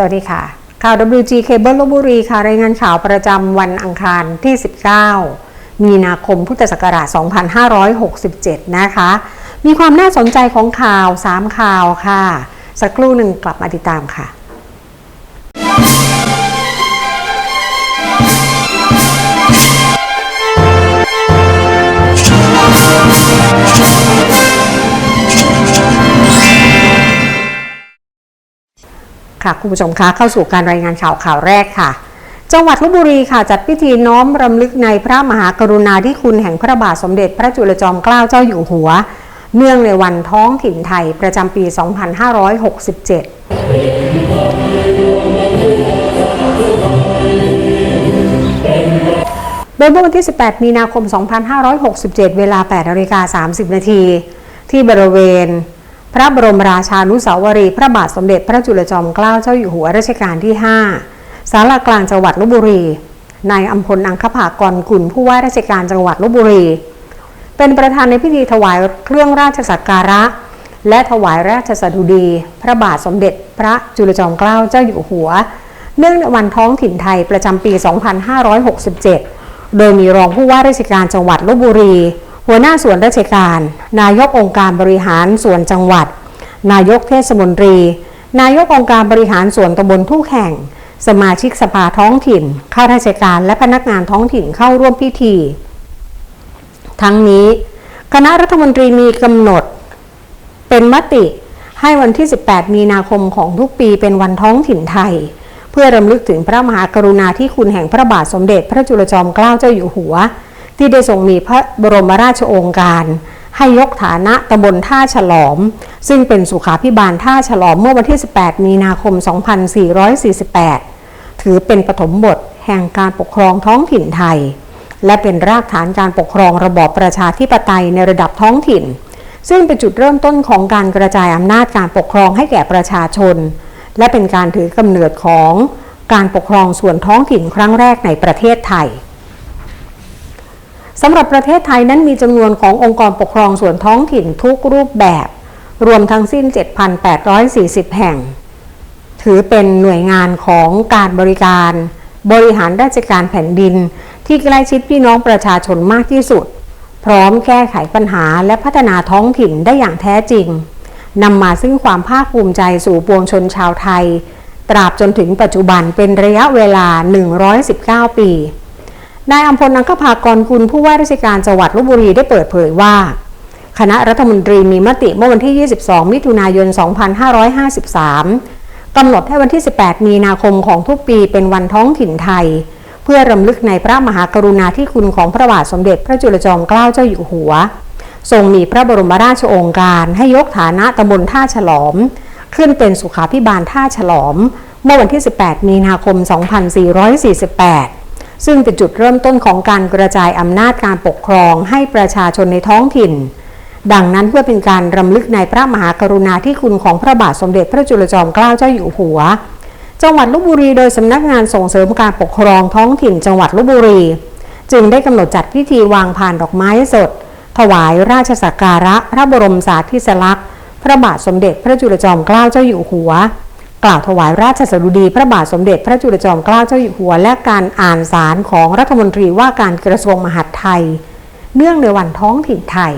สวัสดีค่ะ ข่าว WG Cable ลบบุรีค่ะ รายงานข่าวประจำวันอังคารที่ 19 มีนาคมพุทธศักราช 2567 นะคะ มีความน่าสนใจของข่าว 3 ข่าวค่ะ สักครู่หนึ่งกลับมาติดตามค่ะ ค่ะคุณผู้ชมคะเข้าสู่การรายงานข่าวข่าวแรกค่ะ จังหวัดลบบุรีค่ะ จัดพิธีน้อมรำลึกในพระมหากรุณาธิคุณแห่งพระบาทสมเด็จพระจุลจอมเกล้าเจ้าอยู่หัว เนื่องในวันท้องถิ่นไทยประจำปี 2567 โดยเมื่อวันที่ 18 มีนาคม 2567 เวลา8นาฬิกา30 นาทีที่บริเวณ พระบรมราชานุสาวรีย์พระบาทสมเด็จพระจุลจอมเกล้าเจ้าอยู่หัวรัชกาลที่ 5 สารากลางจังหวัดลบบุรี นายอัมพลอังคภากรกุลผู้ว่าราชการจังหวัดลบบุรี เป็นประธานในพิธีถวายเครื่องราชสักการะ และถวายราชสดุดี พระบาทสมเด็จพระจุลจอมเกล้าเจ้าอยู่หัว เนื่องในวันท้องถิ่นไทยประจำปี 2567 โดยมีรองผู้ว่าราชการจังหวัดลบบุรี หัวหน้าส่วนราชการ นายกองค์การบริหารส่วนจังหวัด นายกเทศมนตรี นายกองค์การบริหารส่วนตำบลทุกแห่ง สมาชิกสภาท้องถิ่น ข้าราชการและพนักงานท้องถิ่นเข้าร่วมพิธี ทั้งนี้ คณะรัฐมนตรีมีกำหนด เป็นมติให้วันที่ 18 มีนาคมของทุกปีเป็นวันท้องถิ่นไทย เพื่อรำลึกถึงพระมหากรุณาธิคุณแห่งพระบาทสมเด็จพระจุลจอมเกล้าเจ้าอยู่หัว ที่ได้ทรงมีพระบรมราชโองการ ให้ยกฐานะตำบลท่าฉลอม ซึ่งเป็นสุขาพิบาลท่าฉลอมเมื่อวันที่ 18 มีนาคม 2448 ถือเป็นปฐมบทแห่งการปกครองท้องถิ่นไทย และเป็นรากฐานการปกครองระบอบประชาธิปไตยในระดับท้องถิ่น ซึ่งเป็นจุดเริ่มต้นของการกระจายอำนาจการปกครองให้แก่ประชาชน และเป็นการถือกำเนิดของการปกครองส่วนท้องถิ่นครั้งแรกในประเทศไทย สำหรับประเทศไทยนั้นมีจำนวนขององค์กรปกครองส่วนท้องถิ่นทุกรูปแบบ รวมทั้งสิ้น 7,840 แห่ง ถือเป็นหน่วยงานของการบริการ บริหารราชการแผ่นดิน ที่ใกล้ชิดพี่น้องประชาชนมากที่สุด พร้อมแก้ไขปัญหาและพัฒนาท้องถิ่นได้อย่างแท้จริงนำมาซึ่งความภาคภูมิใจสู่ปวงชนชาวไทย ตราบจนถึงปัจจุบันเป็นระยะเวลา 119 ปี นายอัมพลนังคภากรกุลผู้ว่าราชการจังหวัดลบบุรีได้เปิดเผยว่า คณะรัฐมนตรีมีมติเมื่อวันที่ 22 มิถุนายน 2553 กำหนดให้วันที่ 18 มีนาคมของทุกปีเป็นวันท้องถิ่นไทย เพื่อรำลึกในพระมหากรุณาธิคุณของพระบาทสมเด็จพระจุลจอมเกล้าเจ้าอยู่หัว ทรงมีพระบรมราชโองการให้ยกฐานะตำบลท่าฉลอม ขึ้นเป็นสุขาพิบาลท่าฉลอม เมื่อวันที่ 18 มีนาคม 2448 ซึ่งเป็นจุดเริ่มต้นของการกระจายอำนาจการปกครองให้ประชาชนในท้องถิ่น ดังนั้นเพื่อเป็นการรำลึกในพระมหากรุณาธิคุณของพระบาทสมเด็จพระจุลจอมเกล้าเจ้าอยู่หัว จังหวัดลบบุรีโดยสำนักงานส่งเสริมการปกครองท้องถิ่นจังหวัดลบบุรี จึงได้กำหนดจัดพิธีวางพานดอกไม้สด ถวายราชสักการะพระบรมสารีสลักษณ์ พระบาทสมเด็จพระจุลจอมเกล้าเจ้าอยู่หัว กล่าวถวายราชสดุดีพระบาทสมเด็จพระจุลจอมเกล้าเจ้าอยู่หัว และการอ่านสารของรัฐมนตรีว่าการกระทรวงมหาดไทย เนื่องในวันท้องถิ่นไทย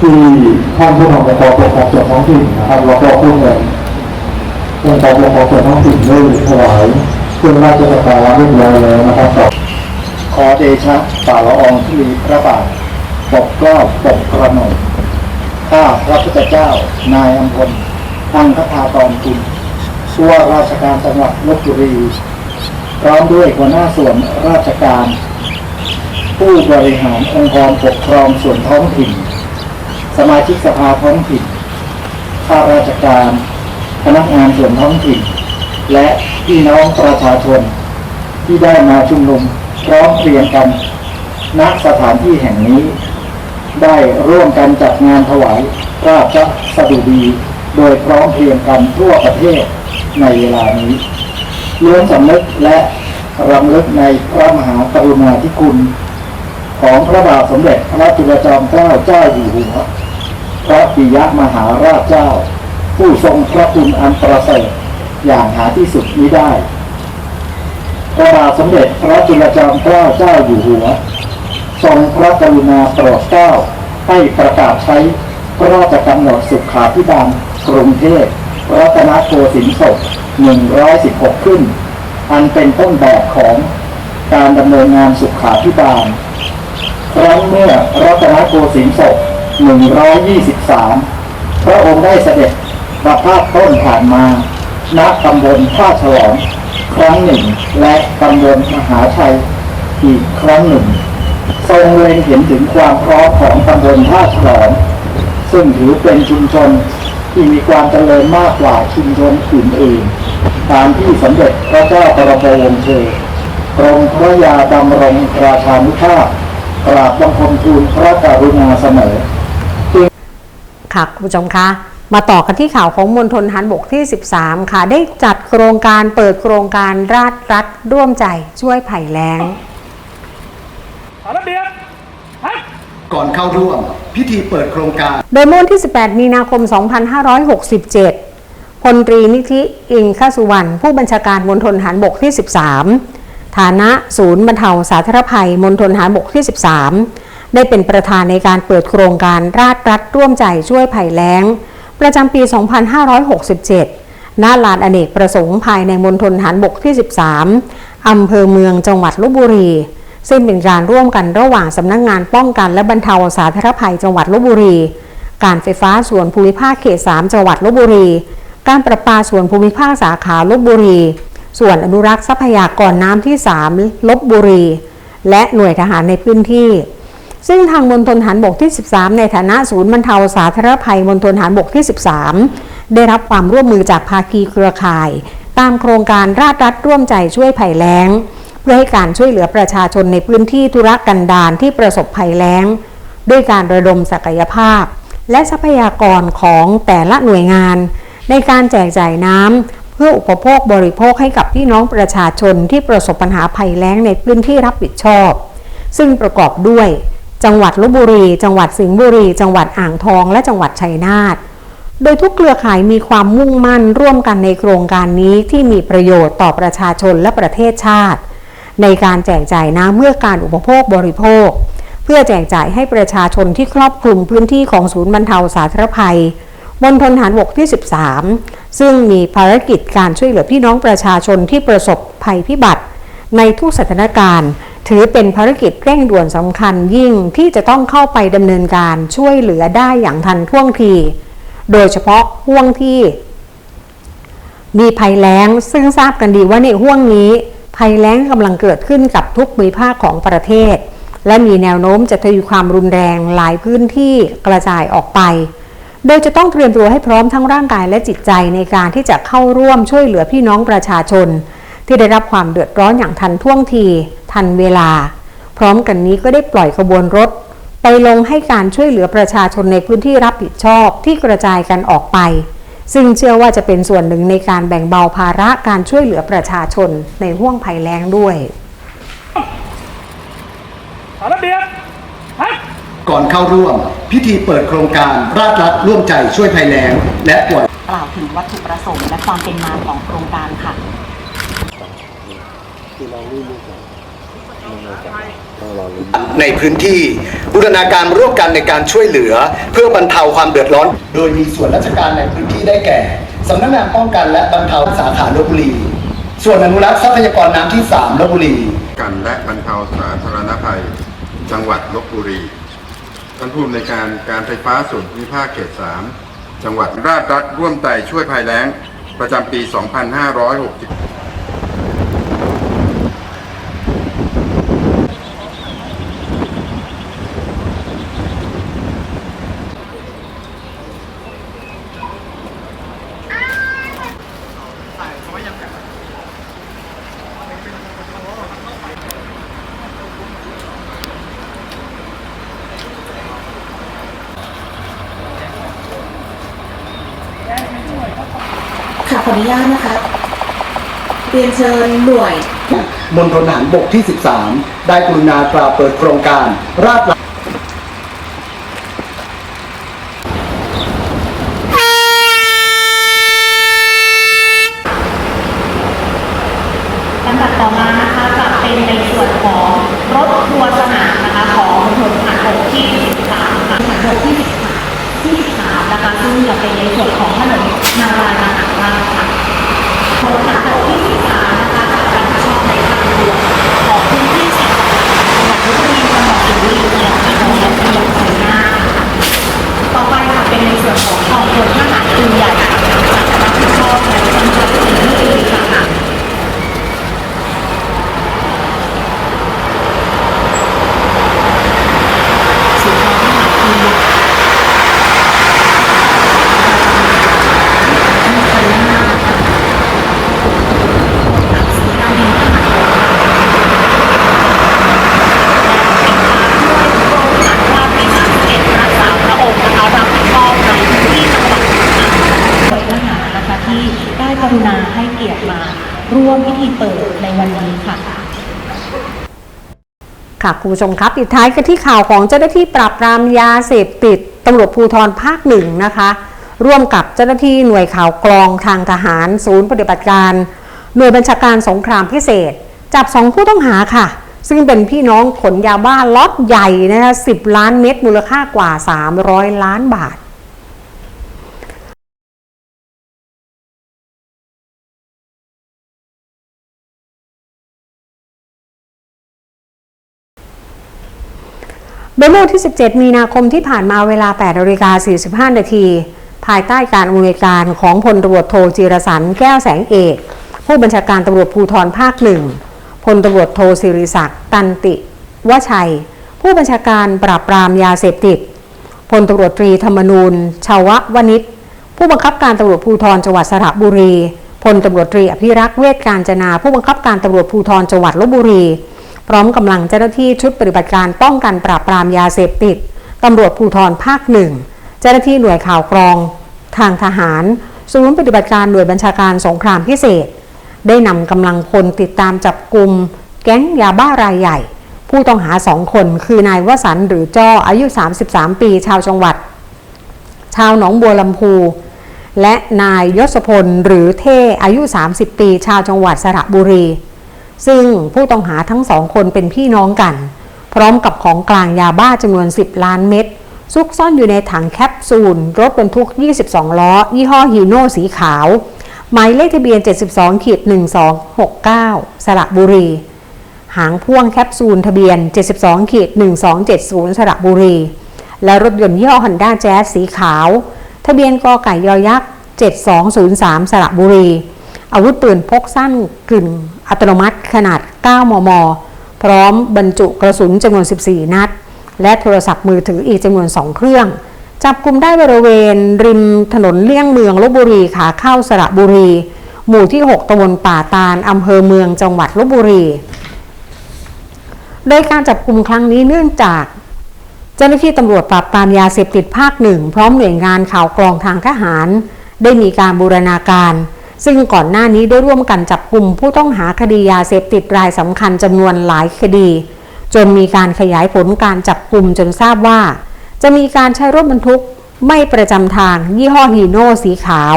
ที่ท่านผู้นำองค์กรปกครองส่วนท้องถิ่นนะครับแล้วก็ผู้แทนองค์กรปกครองส่วนท้องถิ่นได้ถวายเครื่องราชสักการะเรียบร้อยแล้วนะครับต่อขอเดชะฝ่าละอองที่มีพระบาทปกกล้าปกกระหม่อมข้าพระพุทธเจ้านายอัมพลอังคธาตอนคุณผู้ว่าราชการจังหวัดลบบุรีพร้อมด้วยหัวหน้าส่วนราชการ ผู้บริหารองค์กรปกครองส่วนท้องถิ่น สมาชิกสภาท้องถิ่นข้าราชการ พนักงานส่วนท้องถิ่น และพี่น้องประชาชน ที่ได้มาชุมนุมพร้อมเพรียงกันณสถานที่แห่งนี้ ได้ร่วมกันจัดงานถวายราชสดุดี โดยพร้อมเพรียงกันทั่วประเทศในเวลานี้ล้วนสำนึกและรำลึกในพระมหากรุณาธิคุณ ของพระบาทสมเด็จพระจุลจอมเกล้าเจ้าอยู่หัว พระปิยมหาราชเจ้า ผู้ทรงพระคุณอันประเสริฐอย่างหาที่สุดมิได้ พระบาทสมเด็จพระจุลจอมเกล้าเจ้าอยู่หัว ทรงพระกรุณาโปรดเกล้าให้ประกาศใช้พระราชกำหนดสุขาพิบาลกรุงเทพรัตนโกสินทร์ศก116 ขึ้น อันเป็นต้นแบบของการดำเนินงานสุขาพิบาลครั้งเมื่อรัตนโกสินทร์ศก 123 พระองค์ได้เสด็จประพาสต้นผ่านมา ณ ตำบลท่าฉลองครั้งหนึ่ง และตำบลมหาชัยอีกครั้งหนึ่ง ทรงเล็งเห็นถึงความพร้อมของตำบลท่าฉลอง ซึ่งถือเป็นชุมชนที่มีความเจริญมากกว่าชุมชนอื่นๆตามที่สมเด็จพระเจ้าปรโมวงศ์เธอกรมพระยาดำรงราชานุภาพกราบบังคมทูลพระกรุณาเสมอ ค่ะคุณผู้ชมคะมาต่อกันที่ข่าวของมณฑลทหารบกที่ 13 ค่ะ ได้จัดโครงการเปิดโครงการราชรัฐร่วมใจช่วยภัยแล้งเอาระเบียบฮัทก่อนเข้าร่วม พิธีเปิดโครงการ โดยเมื่อวันที่ 18 มีนาคม 2567พลตรีนิธิอิงคสุวรรณผู้บัญชาการมณฑลทหารบกที่ 13 ฐานะศูนย์บรรเทาสาธารณภัยมณฑลทหารบกที่ 13 ได้เป็นประธานในการเปิดโครงการราชรัฐร่วมใจช่วยภัยแล้ง ประจำปี 2567 ณ ลานอเนกประสงค์ภายในมณฑลทหารบกที่ 13 อำเภอเมืองจังหวัดลบบุรี ซึ่งเป็นการร่วมกันระหว่างสำนักงงานป้องกันและบรรเทาสาธารณภัยจังหวัดลบบุรี การไฟฟ้าส่วนภูมิภาคเขต 3 จังหวัดลบบุรี การประปาส่วนภูมิภาคสาขาลบบุรี ส่วนอนุรักษ์ทรัพยากรน้ำที่ 3 ลบบุรี และหน่วยทหารในพื้นที่ ซึ่งทางมณฑลฐานบกที่ 13 ในฐานะศูนย์บรรเทาสาธารณภัยมณฑลฐานบกที่ 13 ได้รับความร่วมมือจากภาคีเครือข่าย ตามโครงการราชรัฐร่วมใจช่วยภัยแล้ง เพื่อให้การช่วยเหลือประชาชนในพื้นที่ธุรกันดารที่ประสบภัยแล้ง ด้วยการระดมศักยภาพ และทรัพยากรของแต่ละหน่วยงาน ในการแจกจ่ายน้ำเพื่ออุปโภคบริโภคให้กับพี่น้องประชาชนที่ประสบปัญหาภัยแล้งในพื้นที่รับผิดชอบ ซึ่งประกอบด้วย จังหวัดลบบุรี จังหวัดสิงห์บุรี จังหวัดอ่างทอง และจังหวัดชัยนาท โดยทุกเครือข่ายมีความมุ่งมั่นร่วมกันในโครงการนี้ที่มีประโยชน์ต่อประชาชนและประเทศชาติ ในการแจกจ่ายน้ำเมื่อการอุปโภคบริโภค เพื่อแจกจ่ายให้ประชาชนที่ครอบคลุมพื้นที่ของศูนย์บรรเทาสาธารณภัยมณฑลฐานบกที่ 13 ซึ่งมีภารกิจการช่วยเหลือพี่น้องประชาชนที่ประสบภัยพิบัติ ในทุกสถานการณ์ ถือเป็นภารกิจเร่งด่วนสำคัญยิ่งที่จะต้องเข้าไปดำเนินการช่วยเหลือได้อย่างทันท่วงที โดยเฉพาะห่วงที่ มีภัยแล้งซึ่งทราบกันดีว่าในห่วงนี้ภัยแล้งกำลังเกิดขึ้นกับทุกภูมิภาคของประเทศ และมีแนวโน้มจะทวีความรุนแรงหลายพื้นที่กระจายออกไป โดยจะต้องเตรียมตัวให้พร้อมทั้งร่างกายและจิตใจในการที่จะเข้าร่วมช่วยเหลือพี่น้องประชาชน ที่ได้รับความเดือดร้อนอย่างทันท่วงที ทันเวลา พร้อมกันนี้ก็ได้ปล่อยขบวนรถ ไปลงให้การช่วยเหลือประชาชนในพื้นที่รับผิดชอบที่กระจายกันออกไป ซึ่งเชื่อว่าจะเป็นส่วนหนึ่งในการแบ่งเบาภาระการช่วยเหลือประชาชนในห่วงภัยแล้งด้วยเอาระเบียบฮัทก่อนเข้าร่วม พิธีเปิดโครงการราชรัฐร่วมใจช่วยภัยแล้งและปล่อยกล่าวถึงวัตถุประสงค์และความเป็นมาของโครงการค่ะ ในพื้นที่บูรณาการร่วมกันในการช่วยเหลือ เพื่อบรรเทาความเดือดร้อน โดยมีส่วนราชการในพื้นที่ได้แก่สำนักงานป้องกันและบรรเทาสาขาลบบุรี ส่วนอนุรักษ์ทรัพยากรน้ำที่3ลบบุรี กันและบรรเทาสาธารณภัย จังหวัดลบบุรีท่านผู้อำนวยการการไฟฟ้าส่วนภูมิภาคเขต 3 จังหวัดราชรัฐร่วมใจช่วยภัยแล้ง ประจำปี 2560 นุญาตนะคะเรียนเชิญหน่วยมณฑลทหารบกที่ 13 ได้กรุณากล่าวเปิดโครงการ ราชลำดับต่อมานะคะจะเป็นในส่วนของรถทัวร์สนามนะคะของมณฑลทหารบกที่ 13 ค่ะทหารบกที่ 13 ที่ 13 จะเป็นในส่วนของถนนนารายมหาราชค่ะมณฑลทหารบกที่13นะคะจะรับผิดชอบในทางหลวมของพื้นที่เสี่ยงจังหวัดลบบุรีจังหวัดสุรินทร์จังหวัดระยองและจังหวัดชัยนาทค่ะต่อไปค่ะเป็นในส่วนของกองพลทหารปืนใหญ่ค่ะจะรับผิดชอบในจังหวัดสิงห์บุรีค่ะ ทหารนะคะที่ได้กรุณาให้ เกียรติมาร่วมพิธีเปิดในวันนี้ค่ะค่ะคุณผู้ชมครับปิดท้ายกันที่ข่าวของเจ้าหน้าที่ปราบปรามยาเสพติดตำรวจภูธรภาคหนึ่งนะคะ ร่วมกับเจ้าหน้าที่หน่วยข่าวกรองทางทหาร ศูนย์ปฏิบัติการ หน่วยบัญชาการสงครามพิเศษ จับสองผู้ต้องหาค่ะ ซึ่งเป็นพี่น้องขนยาบ้าล็อตใหญ่นะคะ10 ล้านเม็ดมูลค่ากว่า 300 ล้านบาท โดยเมื่อวันที่ 17 มีนาคมที่ผ่านมาเวลา8นาฬิกา45 นาที ภายใต้การอำนวยการของพลตำรวจโทจีรสันแก้วแสงเอก ผู้บัญชาการตำรวจภูธรภาคหนึ่งพลตำรวจโทสิริศักดิ์ตันติวชัย ผู้บัญชาการปราบปรามยาเสพติดพลตำรวจตรีธรรมนูญชาววนิชผู้บังคับการตำรวจภูธรจังหวัดสระบุรีพลตำรวจตรีอภิรักษ์เวชการจนา ผู้บังคับการตำรวจภูธรจังหวัดลบบุรี พร้อมกำลังเจ้าหน้าที่ชุดปฏิบัติการป้องกันปราบปรามยาเสพติดตำรวจภูธรภาคหนึ่งเจ้าหน้าที่หน่วยข่าวกรอง ทางทหาร ศูนย์ปฏิบัติการหน่วยบัญชาการสงครามพิเศษ ได้นำกำลังพลติดตามจับกลุ่มแก๊งยาบ้ารายใหญ่ ผู้ต้องหาสองคนคือนายวสันต์หรือจ้ออายุ 33 ปีชาวจังหวัด ชาวหนองบัวลำพู และนายยศพลหรือเท่อายุ 30 ปี ชาวจังหวัดสระบุรี ซึ่งผู้ต้องหาทั้งสองคนเป็นพี่น้องกัน พร้อมกับของกลางยาบ้าจำนวน 10 ล้านเม็ดซุกซ่อนอยู่ในถังแคปซูล รถบรรทุก 22 ล้อ ยี่ห้อฮีโน่สีขาว หมายเลขทะเบียน 72ขีด1269 สระบุรี หางพ่วงแคปซูลทะเบียน 72ขีด1270 สระบุรี และรถยนต์ยี่ห้อ Honda Jazz สีขาว ทะเบียนกอไก่ยอยักษ์ 7203 สระบุรี อาวุธปืนพกสั้นกึ่งอัตโนมัติขนาด 9 มม พร้อมบรรจุกระสุนจำนวน 14 นัด และโทรศัพท์มือถืออีกจำนวน 2 เครื่อง จับกลุ่มได้บริเวณ ริมถนนเลี่ยงเมืองลบบุรีขาเข้าสระบุรี หมู่ที่ 6ตำบลป่าตาลอำเภอเมืองจังหวัดลบบุรี โดยการจับกลุ่มครั้งนี้เนื่องจากเจ้าหน้าที่ตำรวจปราบปรามยาเสพติดภาคหนึ่ง พร้อมหน่วยงานข่าวกรองทางทหาร ได้มีการบูรณาการ ซึ่งก่อนหน้านี้ได้ร่วมกันจับกลุ่มผู้ต้องหาคดียาเสพติดรายสำคัญจำนวนหลายคดี จนมีการขยายผลการจับกลุ่มจนทราบว่า จะมีการใช้รถบรรทุกไม่ประจำทางยี่ห้อฮีโน่สีขาว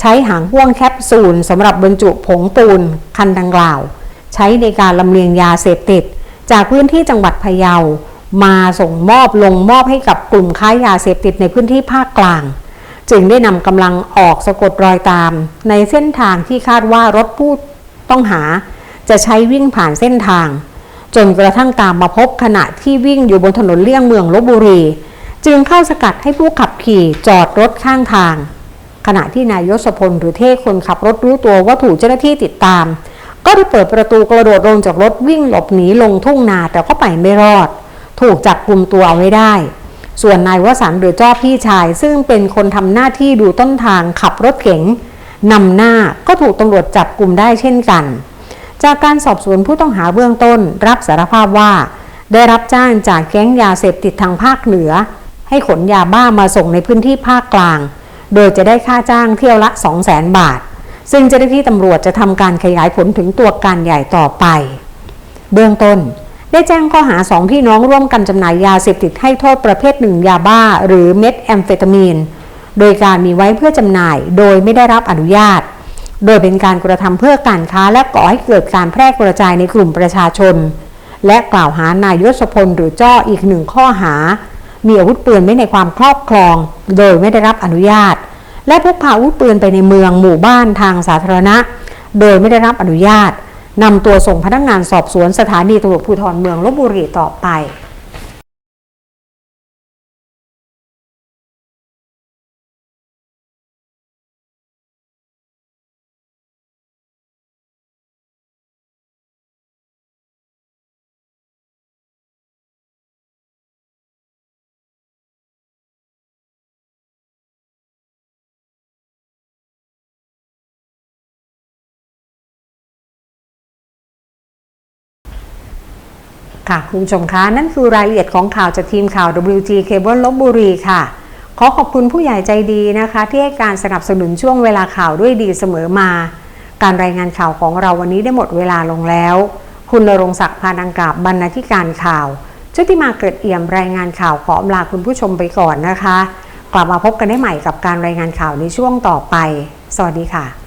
ใช้หางพ่วงแคปซูลสำหรับบรรจุผงปูนคันดังกล่าว ใช้ในการลำเลียงยาเสพติด จากพื้นที่จังหวัดพะเยา มาส่งมอบลงมอบให้กับกลุ่มค้ายาเสพติดในพื้นที่ภาคกลาง จึงได้นำกำลังออกสะกดรอยตาม ในเส้นทางที่คาดว่ารถผู้ต้องหา จะใช้วิ่งผ่านเส้นทาง จนกระทั่งตามมาพบขณะที่วิ่งอยู่บนถนนเลี่ยงเมืองลบบุรี จึงเข้าสกัดให้ผู้ขับขี่จอดรถข้างทาง ขณะที่นายยศพลหรือเท่คนขับรถรู้ตัวว่าถูกเจ้าหน้าที่ติดตาม ก็ได้เปิดประตูกระโดดลงจากรถวิ่งหลบหนีลงทุ่งนาแต่ก็ไปไม่รอด ถูกจับกลุ่มตัวเอาไว้ได้ ส่วนนายวสันหรือจ้อพี่ชาย ซึ่งเป็นคนทำหน้าที่ดูต้นทางขับรถเก๋งนำหน้าก็ถูกตำรวจจับกลุ่มได้เช่นกัน จากการสอบสวนผู้ต้องหาเบื้องต้น รับสารภาพว่า ได้รับจ้างจากแก๊งยาเสพติดทางภาคเหนือ ให้ขนยาบ้ามาส่งในพื้นที่ภาคกลาง โดยจะได้ค่าจ้างเที่ยวละ 200,000 บาท ซึ่งเจ้าหน้าที่ตำรวจจะทำการขยายผลถึงตัวการใหญ่ต่อไป เบื้องต้น ได้แจ้งข้อหาสองพี่น้องร่วมกันจำหน่ายยาเสพติดให้โทษประเภทหนึ่งยาบ้า หรือเม็ดแอมเฟตามีน โดยการมีไว้เพื่อจำหน่ายโดยไม่ได้รับอนุญาต โดยเป็นการกระทำเพื่อการค้าและก่อให้เกิดการแพร่กระจายในกลุ่มประชาชน และกล่าวหานายยศพลหรือจ้ออีกหนึ่งข้อหา มีอาวุธปืนไว้ในความครอบครอง โดยไม่ได้รับอนุญาต และพกพาอาวุธปืนไปในเมืองหมู่บ้านทางสาธารณะ โดยไม่ได้รับอนุญาต นำตัวส่งพนักงานสอบสวนสถานีตำรวจภูธรเมืองลบบุรีต่อไป ค่ะคุณผู้ชมคะนั่นคือรายละเอียดของข่าวจากทีมข่าว WG Cable ลบบุรีค่ะ ขอขอบคุณผู้ใหญ่ใจดีนะคะ ที่ให้การสนับสนุนช่วงเวลาข่าวด้วยดีเสมอมา การรายงานข่าวของเราวันนี้ได้หมดเวลาลงแล้ว คุณนรงศักดิ์พานังกาบบรรณาธิการข่าวชุติมาเกิดเอี่ยมรายงานข่าวขออำลาคุณผู้ชมไปก่อนนะคะ กลับมาพบกันได้ใหม่กับการรายงานข่าวในช่วงต่อไป สวัสดีค่ะ